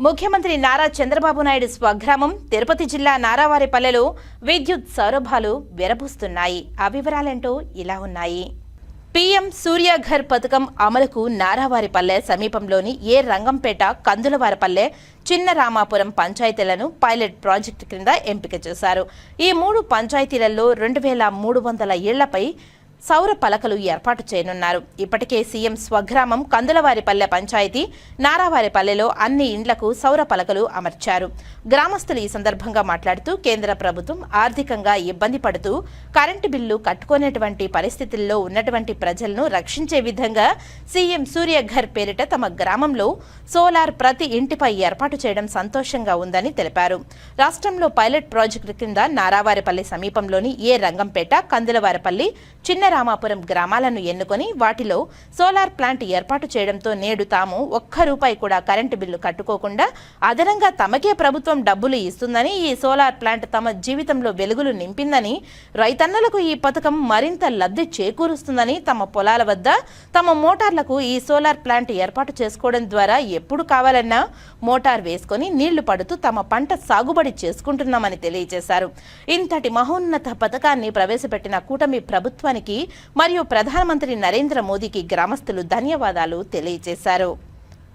ముఖ్యమంత్రి నారా చంద్రబాబు నాయుడు స్వగ్రామం తిరుపతి జిల్లా నారావారిపల్లెలో విద్యుత్ సౌరభాలు విరబూస్తున్నాయి. ఆ వివరాలేంటో ఇలా ఉన్నాయి. పీఎం సూర్యఘర్ పథకం అమలుకు నారావారిపల్లె సమీపంలోని ఏ రంగంపేట కందులవారిపల్లె చిన్న రామాపురం పంచాయతీలను పైలట్ ప్రాజెక్టు క్రింద ఎంపిక చేశారు. ఈ మూడు పంచాయతీలలో రెండు వేల మూడు వందల ఇళ్ళపై సౌర పలకలు ఏర్పాటు చేయనున్నారు. ఇప్పటికే సీఎం స్వగ్రామం కందులవారిపల్లె పంచాయతీ నారావారిపల్లెలో అన్ని ఇండ్లకు సౌర పలకలు అమర్చారు. గ్రామస్తులు ఈ సందర్భంగా మాట్లాడుతూ కేంద్ర ప్రభుత్వం ఆర్థికంగా ఇబ్బంది పడుతూ కరెంటు బిల్లు కట్టుకునేటువంటి పరిస్థితుల్లో ఉన్నటువంటి ప్రజలను రక్షించే విధంగా సీఎం సూర్యఘర్ పేరిట తమ గ్రామంలో సోలార్ ప్రతి ఇంటిపై ఏర్పాటు చేయడం సంతోషంగా ఉందని తెలిపారు. రాష్ట్రంలో పైలట్ ప్రాజెక్టు కింద నారావారిపల్లి సమీపంలోని ఏ రంగంపేట కందులవారిపల్లి చిన్న రామాపురం గ్రామాలను ఎన్నుకొని వాటిలో సోలార్ ప్లాంట్ ఏర్పాటు చేయడంతో నేడు తాము ఒక్క రూపాయి కూడా కరెంటు బిల్లు కట్టుకోకుండా అదనంగా తమకే ప్రభుత్వం డబ్బులు ఇస్తుందని ఈ సోలార్ ప్లాంట్ తమ జీవితంలో వెలుగులు నింపిందని రైతన్నలకు ఈ పథకం మరింత లబ్ధి చేకూరుస్తుందని తమ పొలాల వద్ద తమ మోటార్లకు ఈ సోలార్ ప్లాంట్ ఏర్పాటు చేసుకోవడం ద్వారా ఎప్పుడు కావాలన్నా మోటార్ వేసుకొని నీళ్ళు పడుతూ తమ పంట సాగుబడి చేసుకుంటున్నామని తెలియజేశారు. ఇంతటి మహోన్నత పథకాన్ని ప్రవేశపెట్టిన కూటమి ప్రభుత్వానికి మరియు ప్రధానమంత్రి నరేంద్ర మోదీకి గ్రామస్తులు ధన్యవాదాలు తెలియజేశారు.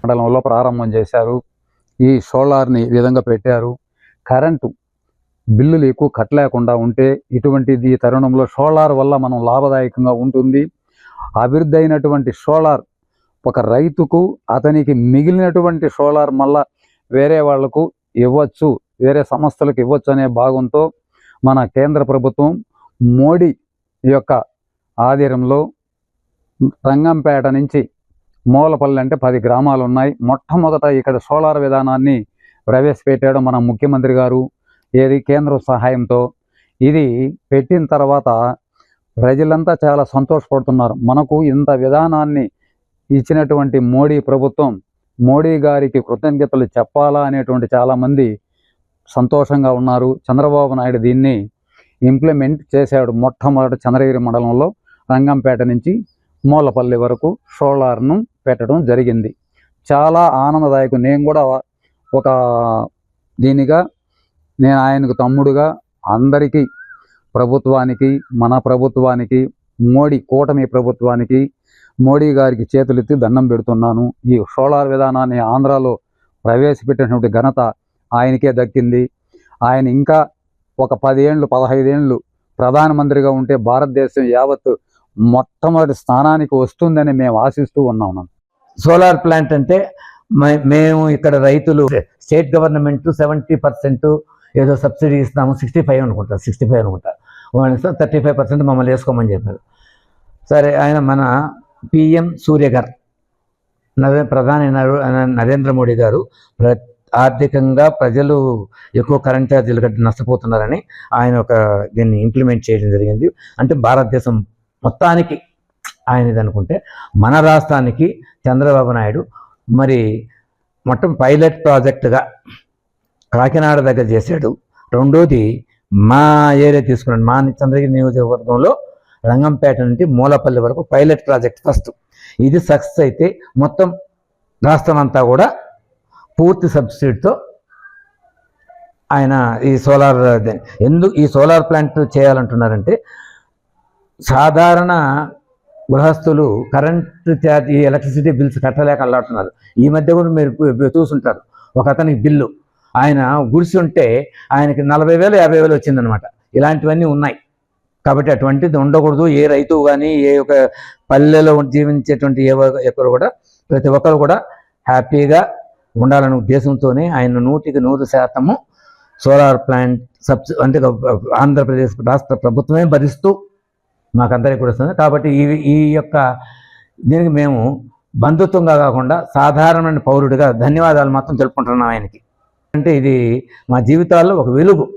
మండలంలో ప్రారంభం చేశారు. ఈ సోలార్ని విధంగా పెట్టారు. కరెంటు బిల్లులు ఎక్కువ కట్టలేకుండా ఉంటే ఇటువంటిది ఈ తరుణంలో సోలార్ వల్ల మనం లాభదాయకంగా ఉంటుంది. అభివృద్ధి అయినటువంటి సోలార్ ఒక రైతుకు అతనికి మిగిలినటువంటి సోలార్ మళ్ళా వేరే వాళ్ళకు ఇవ్వచ్చు వేరే సంస్థలకు ఇవ్వచ్చు అనే భాగంతో మన కేంద్ర ప్రభుత్వం మోడీ యొక్క ఆధీనంలో రంగంపేట నుంచి మూలపల్లి అంటే పది గ్రామాలు ఉన్నాయి. మొట్టమొదట ఇక్కడ సోలార్ విధానాన్ని ప్రవేశపెట్టాడు మన ముఖ్యమంత్రి గారు ఏది కేంద్ర సహాయంతో. ఇది పెట్టిన తర్వాత ప్రజలంతా చాలా సంతోషపడుతున్నారు. మనకు ఇంత విధానాన్ని ఇచ్చినటువంటి మోడీ ప్రభుత్వం మోడీ గారికి కృతజ్ఞతలు చెప్పాలా అనేటువంటి చాలామంది సంతోషంగా ఉన్నారు. చంద్రబాబు నాయుడు దీన్ని ఇంప్లిమెంట్ చేశాడు మొట్టమొదటి చంద్రగిరి మండలంలో. రంగంపేట నుంచి మూలపల్లి వరకు సోలార్ను పెట్టడం జరిగింది. చాలా ఆనందదాయకం. నేను కూడా ఒక దీనిగా నేను ఆయనకు తమ్ముడుగా అందరికీ ప్రభుత్వానికి మన ప్రభుత్వానికి మోడీ కూటమి ప్రభుత్వానికి మోడీ గారికి చేతులెత్తి దండం పెడుతున్నాను. ఈ సోలార్ విధానాన్ని ఆంధ్రాలో ప్రవేశపెట్టినటువంటి ఘనత ఆయనకే దక్కింది. ఆయన ఇంకా ఒక పదేళ్ళు పదహైదేళ్ళు ప్రధానమంత్రిగా ఉంటే భారతదేశం యావత్తు మొట్టమొదటి స్థానానికి వస్తుందని మేము ఆశిస్తూ ఉన్నాం సోలార్ ప్లాంట్ అంటే మే- మేము ఇక్కడ రైతులు స్టేట్ గవర్నమెంట్ సెవెంటీ పర్సెంట్ ఏదో సబ్సిడీ ఇస్తాము సిక్స్టీ ఫైవ్ అనుకుంటారు సిక్స్టీ ఫైవ్ అనుకుంటా. థర్టీ ఫైవ్ పర్సెంట్ మమ్మల్ని వేసుకోమని చెప్పారు. సరే ఆయన మన పిఎం సూర్యగర్ నరే ప్రధాని నరేంద్ర మోడీ గారు ఆర్థికంగా ప్రజలు ఎక్కువ కరెంట్ ఛార్జీలు కట్టి నష్టపోతున్నారని ఆయన ఒక దీన్ని ఇంప్లిమెంట్ చేయడం జరిగింది. అంటే భారతదేశం మొత్తానికి ఆయనది అనుకుంటే మన రాష్ట్రానికి చంద్రబాబు నాయుడు మరి మొత్తం పైలట్ ప్రాజెక్టుగా కాకినాడ దగ్గర చేశాడు. రెండోది మా ఏరియా తీసుకున్నాడు. మా చంద్రగిరి నియోజకవర్గంలో రంగంపేట నుండి మూలపల్లి వరకు పైలట్ ప్రాజెక్ట్ ఫస్ట్ ఇది సక్సెస్ అయితే మొత్తం రాష్ట్రం అంతా కూడా పూర్తి సబ్సిడీతో ఆయన ఈ సోలార్ ఎందుకు ఈ సోలార్ ప్లాంట్ చేయాలంటున్నారంటే సాధారణ గృహస్థులు కరెంటు ఛార్జ్ ఈ ఎలక్ట్రిసిటీ బిల్స్ కట్టలేక అల్లాడుతున్నారు. ఈ మధ్య కూడా మీరు చూసుంటారు ఒక అతనికి బిల్లు. ఆయన గుడిసి ఉంటే ఆయనకి నలభై వేలు యాభై వేలు వచ్చిందనమాట. ఇలాంటివన్నీ ఉన్నాయి. కాబట్టి అటువంటిది ఉండకూడదు. ఏ రైతు కానీ ఏ ఒక పల్లెలో జీవించేటువంటి ఏ ఒక్కరు కూడా ప్రతి ఒక్కరు కూడా హ్యాపీగా ఉండాలనే ఉద్దేశంతోనే ఆయన నూటికి నూరు శాతము సోలార్ ప్లాంట్ సబ్సి అంటే ఆంధ్రప్రదేశ్ రాష్ట్ర ప్రభుత్వమే భరిస్తూ మాకందరికీ కూడా వస్తుంది. కాబట్టి ఈ ఈ యొక్క దీనికి మేము బంధుత్వంగా కాకుండా సాధారణమైన పౌరుడిగా ధన్యవాదాలు మాత్రం తెలుపుకుంటున్నాం ఆయనకి. అంటే ఇది మా జీవితాల్లో ఒక వెలుగు.